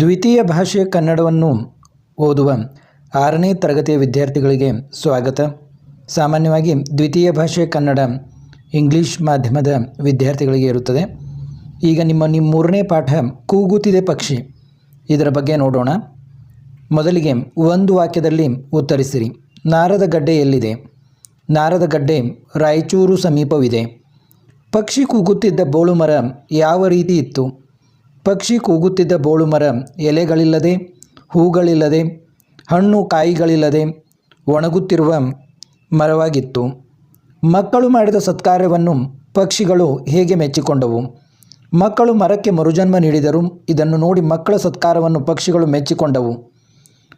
ದ್ವಿತೀಯ ಭಾಷೆ ಕನ್ನಡವನ್ನು ಓದುವ ಆರನೇ ತರಗತಿಯ ವಿದ್ಯಾರ್ಥಿಗಳಿಗೆ ಸ್ವಾಗತ. ಸಾಮಾನ್ಯವಾಗಿ ದ್ವಿತೀಯ ಭಾಷೆ ಕನ್ನಡ ಇಂಗ್ಲೀಷ್ ಮಾಧ್ಯಮದ ವಿದ್ಯಾರ್ಥಿಗಳಿಗೆ ಇರುತ್ತದೆ. ಈಗ ನಿಮ್ಮ ನಿಮ್ಮ ಮೂರನೇ ಪಾಠ ಕೂಗುತ್ತಿದೆ ಪಕ್ಷಿ. ಇದರ ಬಗ್ಗೆ ನೋಡೋಣ. ಮೊದಲಿಗೆ ಒಂದು ವಾಕ್ಯದಲ್ಲಿ ಉತ್ತರಿಸಿರಿ. ನಾರದ ಗಡ್ಡೆ ಎಲ್ಲಿದೆ? ನಾರದ ಗಡ್ಡೆ ರಾಯಚೂರು ಸಮೀಪವಿದೆ. ಪಕ್ಷಿ ಕೂಗುತ್ತಿದ್ದ ಬೋಳು ಮರ ಯಾವ ರೀತಿ ಇತ್ತು? ಪಕ್ಷಿ ಕೂಗುತ್ತಿದ್ದ ಬೋಳು ಮರ ಎಲೆಗಳಿಲ್ಲದೆ, ಹೂಗಳಿಲ್ಲದೆ, ಹಣ್ಣು ಕಾಯಿಗಳಿಲ್ಲದೆ ಒಣಗುತ್ತಿರುವ ಮರವಾಗಿತ್ತು. ಮಕ್ಕಳು ಮಾಡಿದ ಸತ್ಕಾರ್ಯವನ್ನು ಪಕ್ಷಿಗಳು ಹೇಗೆ ಮೆಚ್ಚಿಕೊಂಡವು? ಮಕ್ಕಳು ಮರಕ್ಕೆ ಮರುಜನ್ಮ ನೀಡಿದರು ಇದನ್ನು ನೋಡಿ ಮಕ್ಕಳ ಸತ್ಕಾರವನ್ನು ಪಕ್ಷಿಗಳು ಮೆಚ್ಚಿಕೊಂಡವು.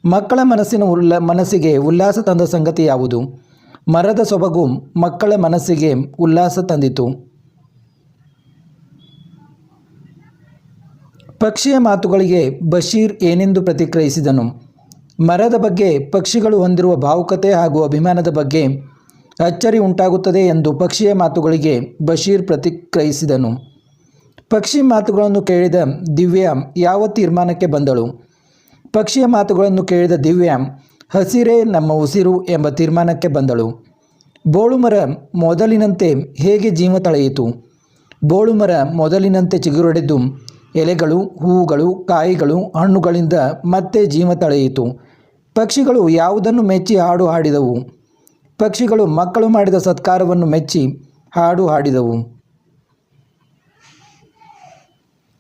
ಮಕ್ಕಳ ಮನಸ್ಸಿನ ಉಲ್ಲ, ಮನಸ್ಸಿಗೆ ಉಲ್ಲಾಸ ತಂದ ಸಂಗತಿ ಯಾವುದು ಮರದ ಸೊಬಗು ಮಕ್ಕಳ ಮನಸ್ಸಿಗೆ ಉಲ್ಲಾಸ ತಂದಿತು. ಪಕ್ಷಿಯ ಮಾತುಗಳಿಗೆ ಬಶೀರ್ ಏನೆಂದು ಪ್ರತಿಕ್ರಿಯಿಸಿದನು. ಮರದ ಬಗ್ಗೆ ಪಕ್ಷಿಗಳು ಹೊಂದಿರುವ ಭಾವುಕತೆ ಹಾಗೂ ಅಭಿಮಾನದ ಬಗ್ಗೆ ಅಚ್ಚರಿ ಉಂಟಾಗುತ್ತದೆ ಎಂದು ಪಕ್ಷಿಯ ಮಾತುಗಳಿಗೆ ಬಶೀರ್ ಪ್ರತಿಕ್ರಿಯಿಸಿದನು. ಪಕ್ಷಿ ಮಾತುಗಳನ್ನು ಕೇಳಿದ ದಿವ್ಯಾಂ ಯಾವ ತೀರ್ಮಾನಕ್ಕೆ ಬಂದಳು? ಪಕ್ಷಿಯ ಮಾತುಗಳನ್ನು ಕೇಳಿದ ದಿವ್ಯಾಂ ಹಸಿರೇ ನಮ್ಮ ಉಸಿರು ಎಂಬ ತೀರ್ಮಾನಕ್ಕೆ ಬಂದಳು. ಬೋಳುಮರ ಮೊದಲಿನಂತೆ ಹೇಗೆ ಜೀವ ತಳೆಯಿತು? ಬೋಳುಮರ ಮೊದಲಿನಂತೆ ಚಿಗುರೊಡೆದು ಎಲೆಗಳು ಹೂವುಗಳು ಕಾಯಿಗಳು, ಹಣ್ಣುಗಳಿಂದ ಮತ್ತೆ ಜೀವ ತಳೆಯಿತು. ಪಕ್ಷಿಗಳು ಯಾವುದನ್ನು ಮೆಚ್ಚಿ ಹಾಡು ಹಾಡಿದವು? ಪಕ್ಷಿಗಳು ಮಕ್ಕಳು ಮಾಡಿದ ಸತ್ಕಾರವನ್ನು ಮೆಚ್ಚಿ ಹಾಡು ಹಾಡಿದವು.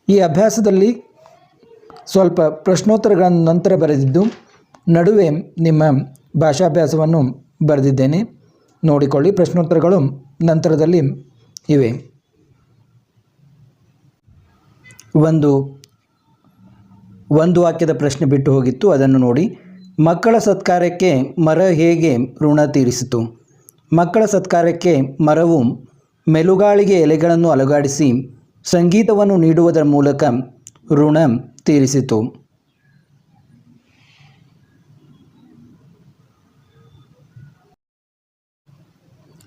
ಈ ಅಭ್ಯಾಸದಲ್ಲಿ ಸ್ವಲ್ಪ ಪ್ರಶ್ನೋತ್ತರಗಳನ್ನು ನಂತರ ಬರೆದಿದ್ದು, ನಡುವೆ ನಿಮ್ಮ ಭಾಷಾಭ್ಯಾಸವನ್ನು ಬರೆದಿದ್ದೇನೆ. ನೋಡಿಕೊಳ್ಳಿ ಪ್ರಶ್ನೋತ್ತರಗಳು ನಂತರದಲ್ಲಿ ಇವೆ. ಒಂದು ಒಂದು ವಾಕ್ಯದ ಪ್ರಶ್ನೆ ಬಿಟ್ಟು ಹೋಗಿತ್ತು. ಅದನ್ನು ನೋಡಿ. ಮಕ್ಕಳ ಸತ್ಕಾರಕ್ಕೆ ಮರ ಹೇಗೆ ಋಣ ತೀರಿಸಿತು? ಮಕ್ಕಳ ಸತ್ಕಾರಕ್ಕೆ ಮರವು ಮೆಲುಗಾಳಿಗೆ ಎಲೆಗಳನ್ನು ಅಲುಗಾಡಿಸಿ ಸಂಗೀತವನ್ನು ನೀಡುವುದರ ಮೂಲಕ ಋಣ ತೀರಿಸಿತು.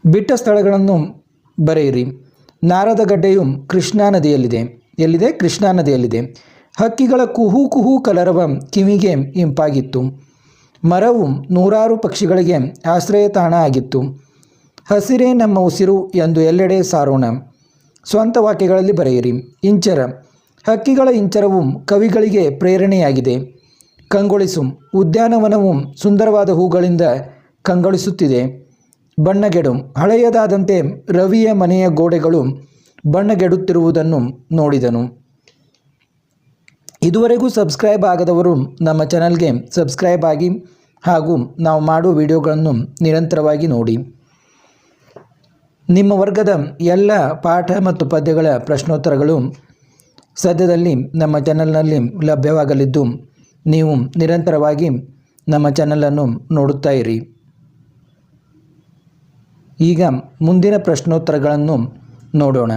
ಬಿಟ್ಟ ಸ್ಥಳಗಳನ್ನು ಬರೆಯಿರಿ. ನಾರದ ಗಡ್ಡೆಯು ಕೃಷ್ಣಾ ನದಿಯಲ್ಲಿದೆ. ಎಲ್ಲಿದೆ ಕೃಷ್ಣಾ ನದಿಯಲ್ಲಿದೆ. ಹಕ್ಕಿಗಳ ಕುಹು ಕುಹು ಕಲರವ ಕಿವಿಗೆ ಇಂಪಾಗಿತ್ತು. ಮರವು ನೂರಾರು ಪಕ್ಷಿಗಳಿಗೆ ಆಶ್ರಯ ತಾಣ ಆಗಿತ್ತು. ಹಸಿರೇ ನಮ್ಮ ಉಸಿರು ಎಂದು ಎಲ್ಲೆಡೆ ಸಾರೋಣ. ಸ್ವಂತ ವಾಕ್ಯಗಳಲ್ಲಿ ಬರೆಯಿರಿ. ಇಂಚರ. ಹಕ್ಕಿಗಳ ಇಂಚರವು ಕವಿಗಳಿಗೆ ಪ್ರೇರಣೆಯಾಗಿದೆ. ಕಂಗೊಳಿಸು. ಉದ್ಯಾನವನವು ಸುಂದರವಾದ ಹೂಗಳಿಂದ ಕಂಗೊಳಿಸುತ್ತಿದೆ. ಬಣ್ಣಗೆಡು. ಹಳೆಯದಾದಂತೆ ರವಿಯ ಮನೆಯ ಗೋಡೆಗಳು ಬಣ್ಣಗೆಡುತ್ತಿರುವುದನ್ನು ನೋಡಿದನು. ಇದುವರೆಗೂ ಸಬ್ಸ್ಕ್ರೈಬ್ ಆಗದವರು ನಮ್ಮ ಚಾನಲ್ಗೆ ಸಬ್ಸ್ಕ್ರೈಬ್ ಆಗಿ ಹಾಗೂ ನಾವು ಮಾಡುವ ವಿಡಿಯೋಗಳನ್ನು ನಿರಂತರವಾಗಿ ನೋಡಿ. ನಿಮ್ಮ ವರ್ಗದ ಎಲ್ಲ ಪಾಠ ಮತ್ತು ಪದ್ಯಗಳ ಪ್ರಶ್ನೋತ್ತರಗಳು ಸದ್ಯದಲ್ಲಿ ನಮ್ಮ ಚಾನಲ್ನಲ್ಲಿ ಲಭ್ಯವಾಗಲಿದ್ದು ನೀವು ನಿರಂತರವಾಗಿ ನಮ್ಮ ಚಾನಲನ್ನು ನೋಡುತ್ತಾ ಇರಿ. ಈಗ ಮುಂದಿನ ಪ್ರಶ್ನೋತ್ತರಗಳನ್ನು ನೋಡೋಣ.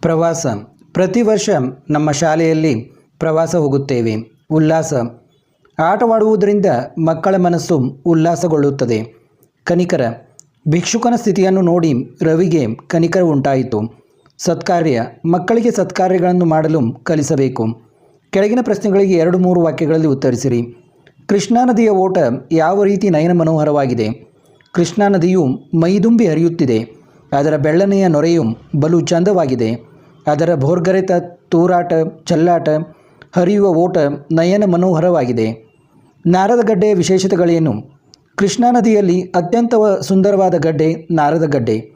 ಪ್ರವಾಸ. ಪ್ರತಿ ವರ್ಷ ನಮ್ಮ ಶಾಲೆಯಲ್ಲಿ ಪ್ರವಾಸ ಹೋಗುತ್ತೇವೆ. ಉಲ್ಲಾಸ. ಆಟವಾಡುವುದರಿಂದ ಮಕ್ಕಳ ಮನಸ್ಸು ಉಲ್ಲಾಸಗೊಳ್ಳುತ್ತದೆ. ಕನಿಕರ. ಭಿಕ್ಷುಕನ ಸ್ಥಿತಿಯನ್ನು ನೋಡಿ ರವಿಗೆ ಕನಿಕರ ಉಂಟಾಯಿತು. ಸತ್ಕಾರ್ಯ. ಮಕ್ಕಳಿಗೆ ಸತ್ಕಾರ್ಯಗಳನ್ನು ಮಾಡಲು ಕಲಿಸಬೇಕು. ಕೆಳಗಿನ ಪ್ರಶ್ನೆಗಳಿಗೆ ಎರಡು ಮೂರು ವಾಕ್ಯಗಳಲ್ಲಿ ಉತ್ತರಿಸಿರಿ. ಕೃಷ್ಣಾ ನದಿಯ ಓಟ ಯಾವ ರೀತಿ ನಯನ ಮನೋಹರವಾಗಿದೆ? ಕೃಷ್ಣಾ ನದಿಯು ಮೈದುಂಬಿ ಹರಿಯುತ್ತಿದೆ. ಅದರ ಬೆಳ್ಳನೆಯ ನೊರೆಯು ಬಲು ಚಂದವಾಗಿದೆ. ಅದರ ಭೋರ್ಗರೆತ ತೂರಾಟ, ಚಲ್ಲಾಟ, ಹರಿಯುವ ಓಟ ನಯನ ಮನೋಹರವಾಗಿದೆ. ನಾರದಗಡ್ಡೆಯ ವಿಶೇಷತೆಗಳೇನು? ಕೃಷ್ಣಾ ನದಿಯಲ್ಲಿ ಅತ್ಯಂತ ಸುಂದರವಾದ ಗಡ್ಡೆ ನಾರದಗಡ್ಡೆ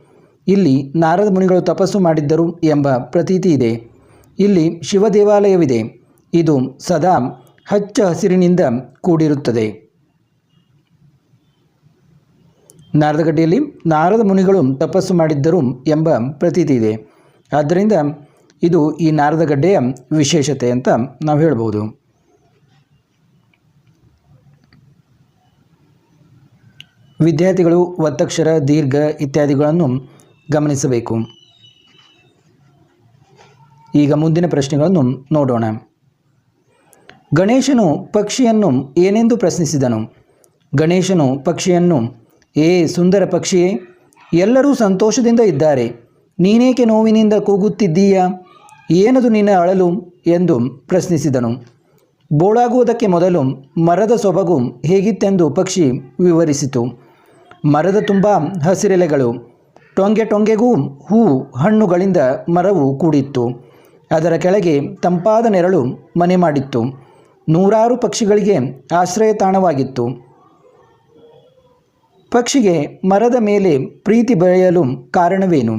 ಇಲ್ಲಿ ನಾರದ ಮುನಿಗಳು ತಪಸ್ಸು ಮಾಡಿದ್ದರು ಎಂಬ ಪ್ರತೀತಿ ಇದೆ. ಇಲ್ಲಿ ಶಿವ ದೇವಾಲಯವಿದೆ. ಇದು ಸದಾ ಹಚ್ಚ ಹಸಿರಿನಿಂದ ಕೂಡಿರುತ್ತದೆ. ನಾರದಗಡ್ಡೆಯಲ್ಲಿ ನಾರದ ಮುನಿಗಳು ತಪಸ್ಸು ಮಾಡಿದ್ದರು ಎಂಬ ಪ್ರತೀತಿ ಇದೆ. ಆದ್ದರಿಂದ ಇದು ಈ ನಾರದಗಡ್ಡೆಯ ವಿಶೇಷತೆ ಅಂತ ನಾವು ಹೇಳ್ಬೋದು ವಿದ್ಯಾರ್ಥಿಗಳು ಒತ್ತಕ್ಷರ ದೀರ್ಘ ಇತ್ಯಾದಿಗಳನ್ನು ಗಮನಿಸಬೇಕು. ಈಗ ಮುಂದಿನ ಪ್ರಶ್ನೆಗಳನ್ನು ನೋಡೋಣ. ಗಣೇಶನು ಪಕ್ಷಿಯನ್ನು ಏನೆಂದು ಪ್ರಶ್ನಿಸಿದನು? ಗಣೇಶನು ಪಕ್ಷಿಯನ್ನು ಏ ಸುಂದರ ಪಕ್ಷಿಯೇ, ಎಲ್ಲರೂ ಸಂತೋಷದಿಂದ ಇದ್ದಾರೆ. ನೀನೇಕೆ ನೋವಿನಿಂದ ಕೂಗುತ್ತಿದ್ದೀಯಾ? ಏನದು ನಿನ್ನ ಅಳಲು? ಎಂದು ಪ್ರಶ್ನಿಸಿದನು. ಬೋಳಾಗುವುದಕ್ಕೆ ಮೊದಲು ಮರದ ಸೊಬಗು ಹೇಗಿತ್ತೆಂದು ಪಕ್ಷಿ ವಿವರಿಸಿತು. ಮರದ ತುಂಬ ಹಸಿರೆಲೆಗಳು, ಟೊಂಗೆ ಟೊಂಗೆಗೂ ಹೂ ಹಣ್ಣುಗಳಿಂದ ಮರವು ಕೂಡಿತ್ತು. ಅದರ ಕೆಳಗೆ ತಂಪಾದ ನೆರಳು ಮನೆ ಮಾಡಿತ್ತು. ನೂರಾರು ಪಕ್ಷಿಗಳಿಗೆ ಆಶ್ರಯ ತಾಣವಾಗಿತ್ತು ಪಕ್ಷಿಗೆ ಮರದ ಮೇಲೆ ಪ್ರೀತಿ ಬೆಳೆಯಲು ಕಾರಣವೇನು?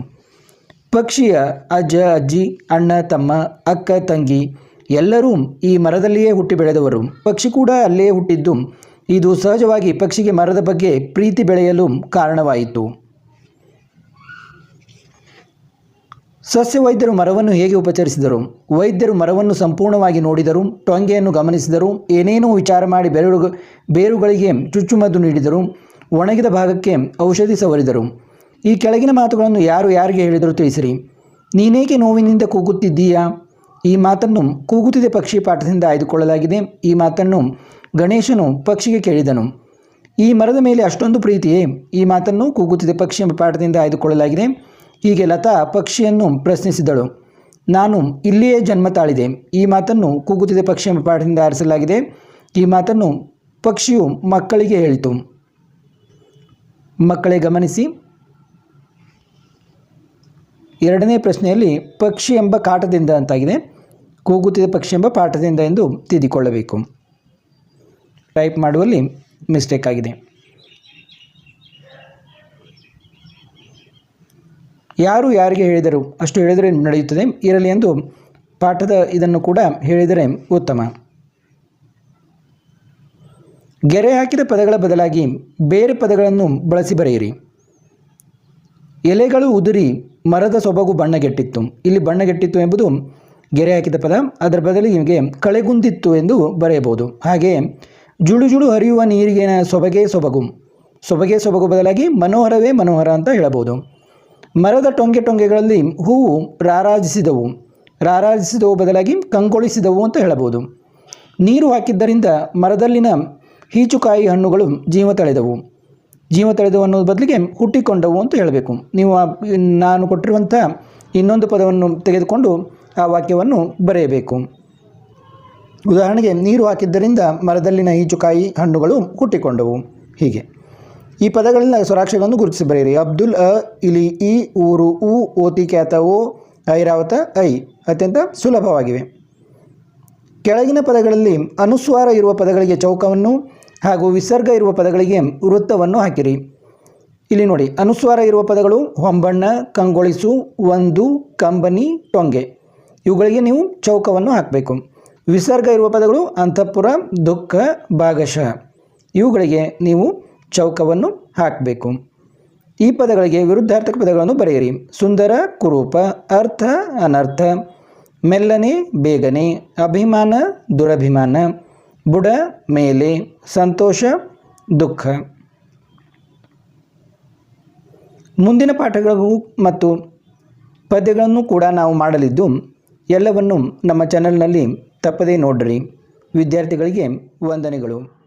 ಪಕ್ಷಿಯ ಅಜ್ಜ, ಅಜ್ಜಿ, ಅಣ್ಣ, ತಮ್ಮ, ಅಕ್ಕ, ತಂಗಿ ಎಲ್ಲರೂ ಈ ಮರದಲ್ಲಿಯೇ ಹುಟ್ಟಿ ಬೆಳೆದವರು. ಪಕ್ಷಿ ಕೂಡ ಅಲ್ಲೇ ಹುಟ್ಟಿದ್ದು. ಇದು ಸಹಜವಾಗಿ ಪಕ್ಷಿಗೆ ಮರದ ಬಗ್ಗೆ ಪ್ರೀತಿ ಬೆಳೆಯಲು ಕಾರಣವಾಯಿತು. ಸಸ್ಯ ವೈದ್ಯರು ಮರವನ್ನು ಹೇಗೆ ಉಪಚರಿಸಿದರು? ವೈದ್ಯರು ಮರವನ್ನು ಸಂಪೂರ್ಣವಾಗಿ ನೋಡಿದರು, ಟೊಂಗೆಯನ್ನು ಗಮನಿಸಿದರು, ಏನೇನೋ ವಿಚಾರ ಮಾಡಿ ಬೇರು ಬೇರುಗಳಿಗೆ ಚುಚ್ಚುಮದ್ದು ನೀಡಿದರು. ಒಣಗಿದ ಭಾಗಕ್ಕೆ ಔಷಧಿ ಸವರಿದರು. ಈ ಕೆಳಗಿನ ಮಾತುಗಳನ್ನು ಯಾರು ಯಾರಿಗೆ ಹೇಳಿದರೂ ತಿಳಿಸಿರಿ. ನೀನೇಕೆ ನೋವಿನಿಂದ ಕೂಗುತ್ತಿದ್ದೀಯಾ? ಈ ಮಾತನ್ನು ಕೂಗುತ್ತಿದೆ ಪಕ್ಷಿ ಪಾಠದಿಂದ ಆಯ್ದುಕೊಳ್ಳಲಾಗಿದೆ. ಈ ಮಾತನ್ನು ಗಣೇಶನು ಪಕ್ಷಿಗೆ ಕೇಳಿದನು. ಈ ಮರದ ಮೇಲೆ ಅಷ್ಟೊಂದು ಪ್ರೀತಿಯೇ ಈ ಮಾತನ್ನು ಕೂಗುತ್ತಿದೆ ಪಕ್ಷಿ ಪಾಠದಿಂದ ಆಯ್ದುಕೊಳ್ಳಲಾಗಿದೆ. ಹೀಗೆ ಲತಾ ಪಕ್ಷಿಯನ್ನು ಪ್ರಶ್ನಿಸಿದಳು. ನಾನು ಇಲ್ಲಿಯೇ ಜನ್ಮ ತಾಳಿದೆ. ಈ ಮಾತನ್ನು ಕೂಗುತ್ತಿದೆ ಪಕ್ಷಿ ಪಾಠದಿಂದ ಆರಿಸಲಾಗಿದೆ. ಈ ಮಾತನ್ನು ಪಕ್ಷಿಯು ಮಕ್ಕಳಿಗೆ ಹೇಳಿತು. ಮಕ್ಕಳೇ ಗಮನಿಸಿ. ಎರಡನೇ ಪ್ರಶ್ನೆಯಲ್ಲಿ ಪಕ್ಷಿ ಎಂಬ ಕಾಟದಿಂದ ಅಂತಾಗಿದೆ. ಕೂಗುತ್ತಿದೆ ಪಕ್ಷಿ ಎಂಬ ಪಾಠದಿಂದ ಎಂದು ತಿದ್ದಿಕೊಳ್ಳಬೇಕು ಟೈಪ್ ಮಾಡುವಲ್ಲಿ ಮಿಸ್ಟೇಕ್ ಆಗಿದೆ. ಯಾರು ಯಾರಿಗೆ ಹೇಳಿದರು? ಅಷ್ಟು ಹೇಳಿದರೆ ನಡೆಯುತ್ತದೆ. ಇರಲಿ ಎಂದು ಪಾಠದ ಇದನ್ನು ಕೂಡ ಹೇಳಿದರೆ ಉತ್ತಮ. ಗೆರೆ ಹಾಕಿದ ಪದಗಳ ಬದಲಾಗಿ ಬೇರೆ ಪದಗಳನ್ನು ಬಳಸಿ ಬರೆಯಿರಿ. ಎಲೆಗಳು ಉದುರಿ ಮರದ ಸೊಬಗು ಬಣ್ಣಗೆಟ್ಟಿತ್ತು. ಇಲ್ಲಿ ಬಣ್ಣಗೆಟ್ಟಿತ್ತು ಎಂಬುದು ಗೆರೆ ಹಾಕಿದ ಪದ. ಅದರ ಬದಲಿಗೆ ಕಳೆಗುಂದಿತ್ತು ಎಂದು ಬರೆಯಬಹುದು. ಹಾಗೆ ಜುಳು ಜುಳು ಹರಿಯುವ ನೀರಿಗಿನ ಸೊಬಗೆ ಸೊಬಗು. ಸೊಬಗೆ ಸೊಬಗು ಬದಲಾಗಿ ಮನೋಹರವೇ ಮನೋಹರ ಅಂತ ಹೇಳಬಹುದು. ಮರದ ಟೊಂಗೆ ಟೊಂಗೆಗಳಲ್ಲಿ ಹೂವು ರಾರಾಜಿಸಿದವು. ರಾರಾಜಿಸಿದವು ಬದಲಾಗಿ ಕಂಗೊಳಿಸಿದವು ಅಂತ ಹೇಳಬಹುದು. ನೀರು ಹಾಕಿದ್ದರಿಂದ ಮರದಲ್ಲಿನ ಹೀಚುಕಾಯಿ ಹಣ್ಣುಗಳು ಜೀವ ತಳೆದವು. ಜೀವ ತಳೆದವು ಅನ್ನೋದು ಬದಲಿಗೆ ಹುಟ್ಟಿಕೊಂಡವು ಅಂತ ಹೇಳಬೇಕು. ನೀವು ನಾನು ಕೊಟ್ಟಿರುವಂಥ ಇನ್ನೊಂದು ಪದವನ್ನು ತೆಗೆದುಕೊಂಡು ಆ ವಾಕ್ಯವನ್ನು ಬರೆಯಬೇಕು. ಉದಾಹರಣೆಗೆ, ನೀರು ಹಾಕಿದ್ದರಿಂದ ಮರದಲ್ಲಿನ ಈಚುಕಾಯಿ ಹಣ್ಣುಗಳು ಹುಟ್ಟಿಕೊಂಡವು. ಹೀಗೆ. ಈ ಪದಗಳನ್ನ ಸ್ವರಾಕ್ಷರಗಳನ್ನು ಗುರುತಿಸಿ ಬರೆಯಿರಿ. ಅಬ್ದುಲ್ ಅ, ಇಲಿ, ಇ, ಊರು, ಉ, ಓತಿ, ಖ್ಯಾತ, ಓ ಐರಾವತ ಐ ಅತ್ಯಂತ ಸುಲಭವಾಗಿವೆ. ಕೆಳಗಿನ ಪದಗಳಲ್ಲಿ ಅನುಸ್ವಾರ ಇರುವ ಪದಗಳಿಗೆ ಚೌಕವನ್ನು ಹಾಗೂ ವಿಸರ್ಗ ಇರುವ ಪದಗಳಿಗೆ ವೃತ್ತವನ್ನು ಹಾಕಿರಿ. ಇಲ್ಲಿ ನೋಡಿ, ಅನುಸ್ವಾರ ಇರುವ ಪದಗಳು ಹೊಂಬಣ್ಣ, ಕಂಗೊಳಿಸು, ಒಂದು, ಕಂಬನಿ, ಟೊಂಗೆ. ಇವುಗಳಿಗೆ ನೀವು ಚೌಕವನ್ನು ಹಾಕಬೇಕು. ವಿಸರ್ಗ ಇರುವ ಪದಗಳು ಅಂತಃಪುರ, ದುಃಖ, ಭಾಗಶಃ. ಇವುಗಳಿಗೆ ನೀವು ಚೌಕವನ್ನು ಹಾಕಬೇಕು. ಈ ಪದಗಳಿಗೆ ವಿರುದ್ಧಾರ್ಥಕ ಪದಗಳನ್ನು ಬರೆಯಿರಿ. ಸುಂದರ, ಕುರೂಪ, ಅರ್ಥ, ಅನರ್ಥ. ಮೆಲ್ಲನೆ, ಬೇಗನೆ, ಅಭಿಮಾನ, ದುರಭಿಮಾನ, ಬುಡ ಮೇಲೆ, ಸಂತೋಷ, ದುಃಖ. ಮುಂದಿನ ಪಾಠಗಳು ಮತ್ತು ಪದ್ಯಗಳನ್ನು ಕೂಡ ನಾವು ಮಾಡಲಿದ್ದು, ಎಲ್ಲವನ್ನು ನಮ್ಮ ಚಾನಲ್ನಲ್ಲಿ ತಪ್ಪದೇ ನೋಡಿರಿ. ವಿದ್ಯಾರ್ಥಿಗಳಿಗೆ ವಂದನೆಗಳು.